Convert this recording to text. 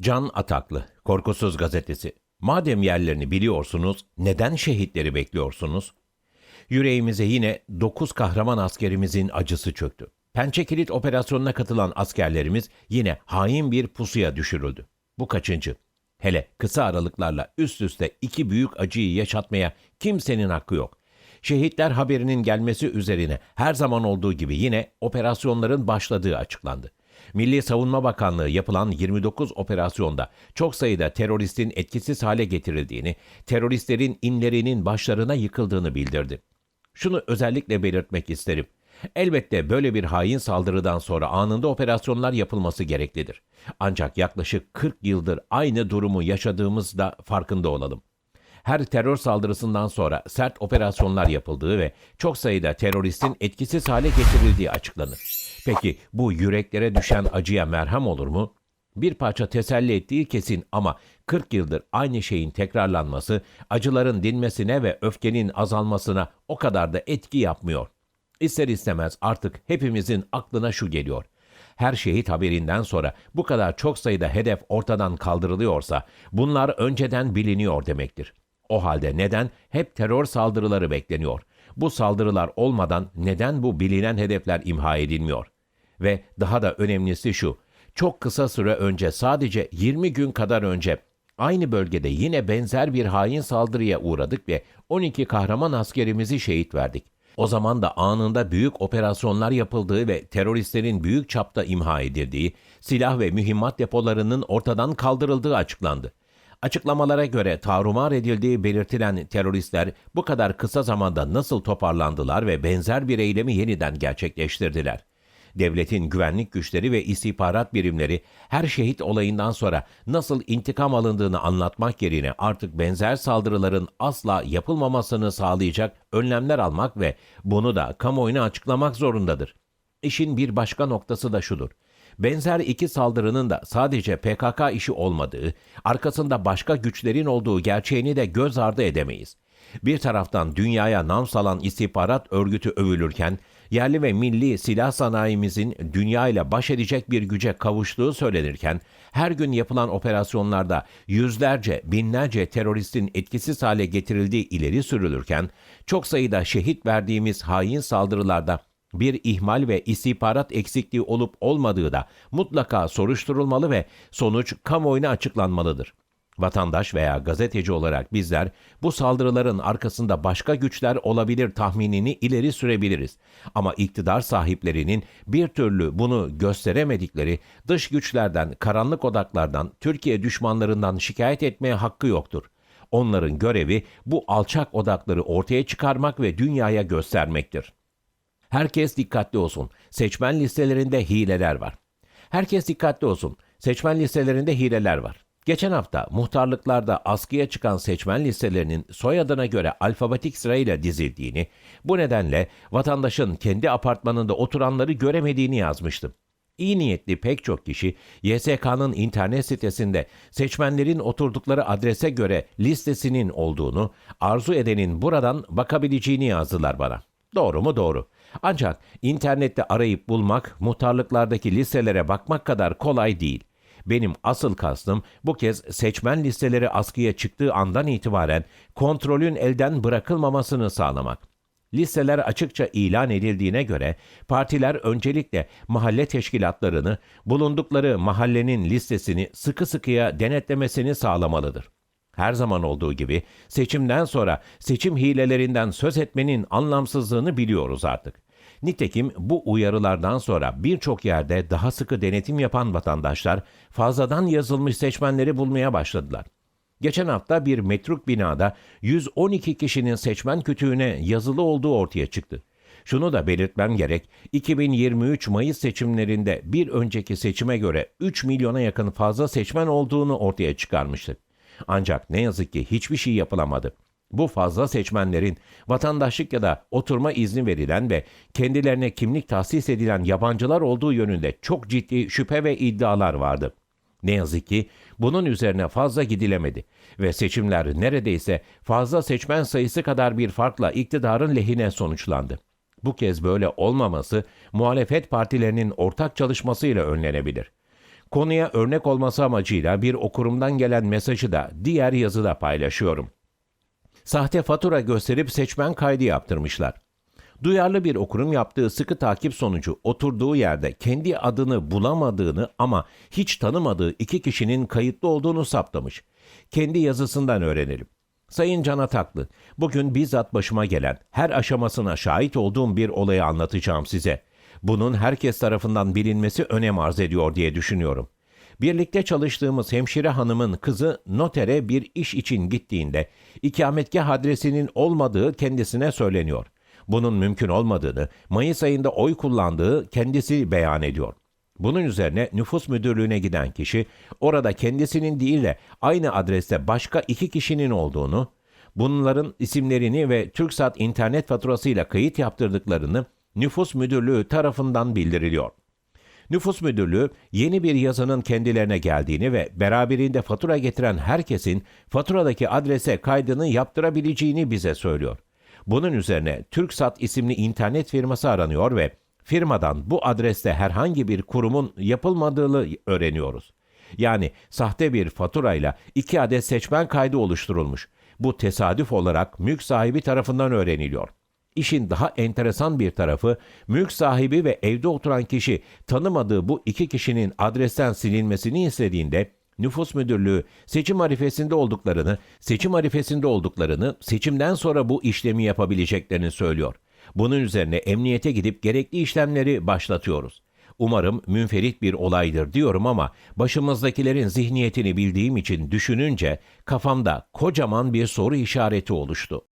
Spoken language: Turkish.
Can Ataklı, Korkusuz Gazetesi. Madem yerlerini biliyorsunuz, neden şehitleri bekliyorsunuz? Yüreğimize yine 9 kahraman askerimizin acısı çöktü. Pençe Kilit operasyonuna katılan askerlerimiz yine hain bir pusuya düşürüldü. Bu kaçıncı? Hele kısa aralıklarla üst üste iki büyük acıyı yaşatmaya kimsenin hakkı yok. Şehitler haberinin gelmesi üzerine her zaman olduğu gibi yine operasyonların başladığı açıklandı. Milli Savunma Bakanlığı yapılan 29 operasyonda çok sayıda teröristin etkisiz hale getirildiğini, teröristlerin inlerinin başlarına yıkıldığını bildirdi. Şunu özellikle belirtmek isterim. Elbette böyle bir hain saldırıdan sonra anında operasyonlar yapılması gereklidir. Ancak yaklaşık 40 yıldır aynı durumu yaşadığımızda farkında olalım. Her terör saldırısından sonra sert operasyonlar yapıldığı ve çok sayıda teröristin etkisiz hale getirildiği açıklanır. Peki bu yüreklere düşen acıya merhem olur mu? Bir parça teselli ettiği kesin ama 40 yıldır aynı şeyin tekrarlanması acıların dinmesine ve öfkenin azalmasına o kadar da etki yapmıyor. İster istemez artık hepimizin aklına şu geliyor. Her şehit haberinden sonra bu kadar çok sayıda hedef ortadan kaldırılıyorsa bunlar önceden biliniyor demektir. O halde neden hep terör saldırıları bekleniyor? Bu saldırılar olmadan neden bu bilinen hedefler imha edilmiyor? Ve daha da önemlisi şu. Çok kısa süre önce sadece 20 gün kadar önce aynı bölgede yine benzer bir hain saldırıya uğradık ve 12 kahraman askerimizi şehit verdik. O zaman da anında büyük operasyonlar yapıldığı ve teröristlerin büyük çapta imha edildiği, silah ve mühimmat depolarının ortadan kaldırıldığı açıklandı. Açıklamalara göre tarumar edildiği belirtilen teröristler bu kadar kısa zamanda nasıl toparlandılar ve benzer bir eylemi yeniden gerçekleştirdiler. Devletin güvenlik güçleri ve istihbarat birimleri her şehit olayından sonra nasıl intikam alındığını anlatmak yerine artık benzer saldırıların asla yapılmamasını sağlayacak önlemler almak ve bunu da kamuoyuna açıklamak zorundadır. İşin bir başka noktası da şudur. Benzer iki saldırının da sadece PKK işi olmadığı, arkasında başka güçlerin olduğu gerçeğini de göz ardı edemeyiz. Bir taraftan dünyaya nam salan istihbarat örgütü övülürken, yerli ve milli silah sanayimizin dünya ile baş edecek bir güce kavuştuğu söylenirken, her gün yapılan operasyonlarda yüzlerce, binlerce teröristin etkisiz hale getirildiği ileri sürülürken, çok sayıda şehit verdiğimiz hain saldırılarda bir ihmal ve istihbarat eksikliği olup olmadığı da mutlaka soruşturulmalı ve sonuç kamuoyuna açıklanmalıdır. Vatandaş veya gazeteci olarak bizler bu saldırıların arkasında başka güçler olabilir tahminini ileri sürebiliriz. Ama iktidar sahiplerinin bir türlü bunu gösteremedikleri dış güçlerden, karanlık odaklardan, Türkiye düşmanlarından şikayet etmeye hakkı yoktur. Onların görevi bu alçak odakları ortaya çıkarmak ve dünyaya göstermektir. Herkes dikkatli olsun. Seçmen listelerinde hileler var. Herkes dikkatli olsun. Seçmen listelerinde hileler var. Geçen hafta muhtarlıklarda askıya çıkan seçmen listelerinin soyadına göre alfabetik sırayla dizildiğini, bu nedenle vatandaşın kendi apartmanında oturanları göremediğini yazmıştım. İyi niyetli pek çok kişi YSK'nın internet sitesinde seçmenlerin oturdukları adrese göre listesinin olduğunu, arzu edenin buradan bakabileceğini yazdılar bana. Doğru mu? Doğru. Ancak internette arayıp bulmak, muhtarlıklardaki listelere bakmak kadar kolay değil. Benim asıl kastım bu kez seçmen listeleri askıya çıktığı andan itibaren kontrolün elden bırakılmamasını sağlamak. Listeler açıkça ilan edildiğine göre partiler öncelikle mahalle teşkilatlarını bulundukları mahallenin listesini sıkı sıkıya denetlemesini sağlamalıdır. Her zaman olduğu gibi seçimden sonra seçim hilelerinden söz etmenin anlamsızlığını biliyoruz artık. Nitekim bu uyarılardan sonra birçok yerde daha sıkı denetim yapan vatandaşlar fazladan yazılmış seçmenleri bulmaya başladılar. Geçen hafta bir metruk binada 112 kişinin seçmen kütüğüne yazılı olduğu ortaya çıktı. Şunu da belirtmem gerek, 2023 Mayıs seçimlerinde bir önceki seçime göre 3 milyona yakın fazla seçmen olduğunu ortaya çıkarmıştık. Ancak ne yazık ki hiçbir şey yapılamadı. Bu fazla seçmenlerin vatandaşlık ya da oturma izni verilen ve kendilerine kimlik tahsis edilen yabancılar olduğu yönünde çok ciddi şüphe ve iddialar vardı. Ne yazık ki bunun üzerine fazla gidilemedi ve seçimler neredeyse fazla seçmen sayısı kadar bir farkla iktidarın lehine sonuçlandı. Bu kez böyle olmaması muhalefet partilerinin ortak çalışmasıyla önlenebilir. Konuya örnek olması amacıyla bir okurumdan gelen mesajı da diğer yazıda paylaşıyorum. Sahte fatura gösterip seçmen kaydı yaptırmışlar. Duyarlı bir okurun yaptığı sıkı takip sonucu oturduğu yerde kendi adını bulamadığını ama hiç tanımadığı iki kişinin kayıtlı olduğunu saptamış. Kendi yazısından öğrenelim. Sayın Can Ataklı, bugün bizzat başıma gelen, her aşamasına şahit olduğum bir olayı anlatacağım size. Bunun herkes tarafından bilinmesi önem arz ediyor diye düşünüyorum. Birlikte çalıştığımız hemşire hanımın kızı notere bir iş için gittiğinde ikametgah adresinin olmadığı kendisine söyleniyor. Bunun mümkün olmadığını, Mayıs ayında oy kullandığı kendisi beyan ediyor. Bunun üzerine nüfus müdürlüğüne giden kişi orada kendisinin değil de aynı adreste başka iki kişinin olduğunu, bunların isimlerini ve TürkSat internet faturasıyla kayıt yaptırdıklarını nüfus müdürlüğü tarafından bildiriliyor. Nüfus Müdürlüğü yeni bir yazının kendilerine geldiğini ve beraberinde fatura getiren herkesin faturadaki adrese kaydını yaptırabileceğini bize söylüyor. Bunun üzerine TürkSat isimli internet firması aranıyor ve firmadan bu adreste herhangi bir kurumun yapılmadığını öğreniyoruz. Yani sahte bir faturayla iki adet seçmen kaydı oluşturulmuş. Bu tesadüf olarak mülk sahibi tarafından öğreniliyor. İşin daha enteresan bir tarafı mülk sahibi ve evde oturan kişi tanımadığı bu iki kişinin adresten silinmesini istediğinde nüfus müdürlüğü seçim arifesinde olduklarını, seçim arifesinde olduklarını, seçimden sonra bu işlemi yapabileceklerini söylüyor. Bunun üzerine emniyete gidip gerekli işlemleri başlatıyoruz. Umarım münferit bir olaydır diyorum ama başımızdakilerin zihniyetini bildiğim için düşününce kafamda kocaman bir soru işareti oluştu.